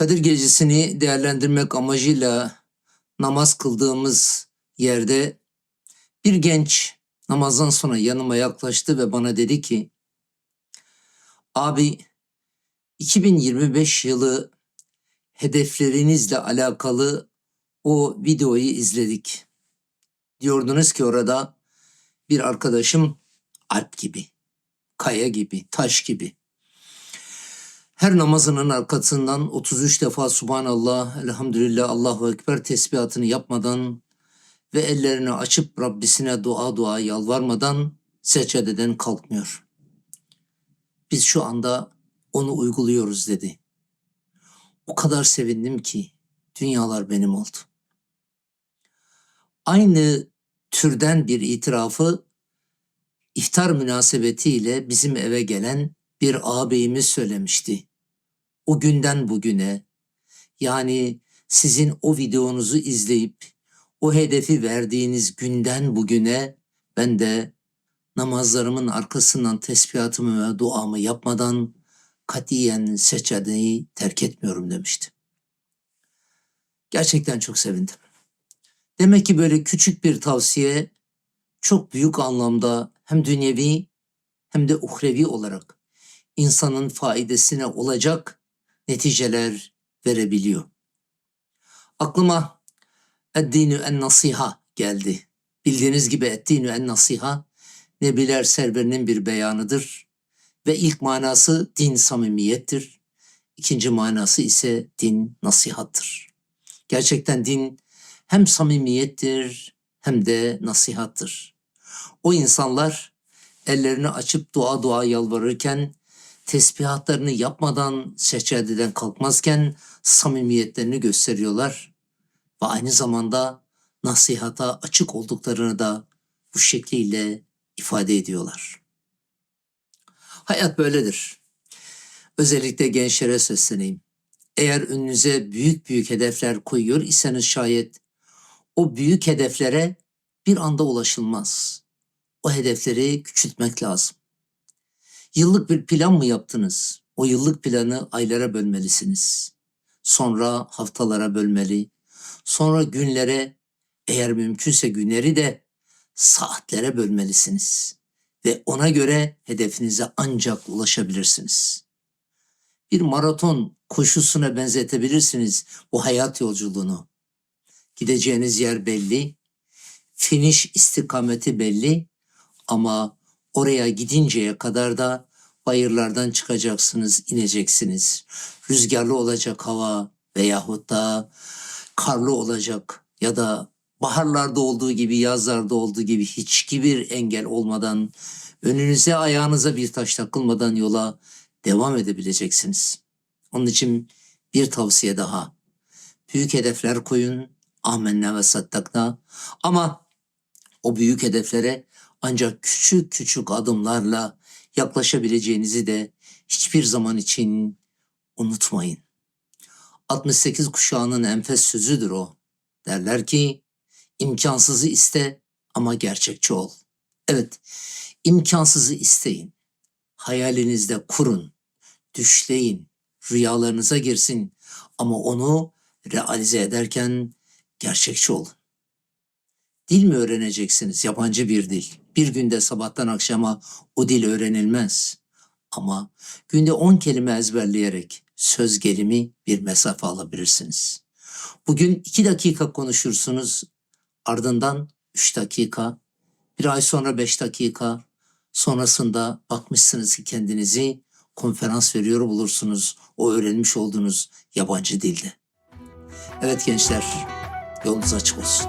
Kadir gecesini değerlendirmek amacıyla namaz kıldığımız yerde bir genç namazdan sonra yanıma yaklaştı ve bana dedi ki abi 2025 yılı hedeflerinizle alakalı o videoyu izledik. Diyordunuz ki orada bir arkadaşım Alp gibi, kaya gibi, taş gibi. Her namazının arkasından 33 defa Subhanallah, Elhamdülillah, Allahu Ekber tesbihatını yapmadan ve ellerini açıp Rabbisine dua dua yalvarmadan secdeden kalkmıyor. Biz şu anda onu uyguluyoruz dedi. O kadar sevindim ki dünyalar benim oldu. Aynı türden bir itirafı iftar münasebetiyle bizim eve gelen bir ağabeyimiz söylemişti. O günden bugüne yani sizin o videonuzu izleyip o hedefi verdiğiniz günden bugüne ben de namazlarımın arkasından tesbihatımı ve duamı yapmadan katiyen seccadeyi terk etmiyorum demişti. Gerçekten çok sevindim. Demek ki böyle küçük bir tavsiye çok büyük anlamda hem dünyevi hem de uhrevi olarak insanın faidesine olacak neticeler verebiliyor. Aklıma Eddinü en nasiha geldi. Bildiğiniz gibi Eddinü en nasiha Nebiler serverinin bir beyanıdır ve ilk manası din samimiyettir. İkinci manası ise din nasihattır. Gerçekten din hem samimiyettir hem de nasihattır. O insanlar ellerini açıp dua dua yalvarırken tesbihatlarını yapmadan seccadeden kalkmazken samimiyetlerini gösteriyorlar ve aynı zamanda nasihata açık olduklarını da bu şekliyle ifade ediyorlar. Hayat böyledir. Özellikle gençlere sesleneyim. Eğer önünüze büyük büyük hedefler koyuyor iseniz şayet o büyük hedeflere bir anda ulaşılmaz. O hedefleri küçültmek lazım. Yıllık bir plan mı yaptınız? O yıllık planı aylara bölmelisiniz. Sonra haftalara bölmeli. Sonra günlere, eğer mümkünse günleri de saatlere bölmelisiniz. Ve ona göre hedefinize ancak ulaşabilirsiniz. Bir maraton koşusuna benzetebilirsiniz bu hayat yolculuğunu. Gideceğiniz yer belli, finish istikameti belli ama oraya gidinceye kadar da bayırlardan çıkacaksınız, ineceksiniz. Rüzgarlı olacak hava veyahut da karlı olacak ya da baharlarda olduğu gibi yazlarda olduğu gibi hiçbir engel olmadan önünüze ayağınıza bir taş takılmadan yola devam edebileceksiniz. Onun için bir tavsiye daha. Büyük hedefler koyun. Amenna ve sattakna. Ama o büyük hedeflere ancak küçük küçük adımlarla yaklaşabileceğinizi de hiçbir zaman için unutmayın. 68 kuşağının enfes sözüdür o. Derler ki imkansızı iste ama gerçekçi ol. Evet, imkansızı isteyin. Hayalinizde kurun, düşleyin, rüyalarınıza girsin ama onu realize ederken gerçekçi olun. Dil mi öğreneceksiniz? Yabancı bir dil. Bir günde sabahtan akşama o dil öğrenilmez. Ama günde 10 kelime ezberleyerek söz gelimi bir mesafe alabilirsiniz. Bugün 2 dakika konuşursunuz, ardından 3 dakika, bir ay sonra 5 dakika, sonrasında bakmışsınız ki kendinizi konferans veriyor bulursunuz o öğrenmiş olduğunuz yabancı dilde. Evet gençler, yolunuz açık olsun.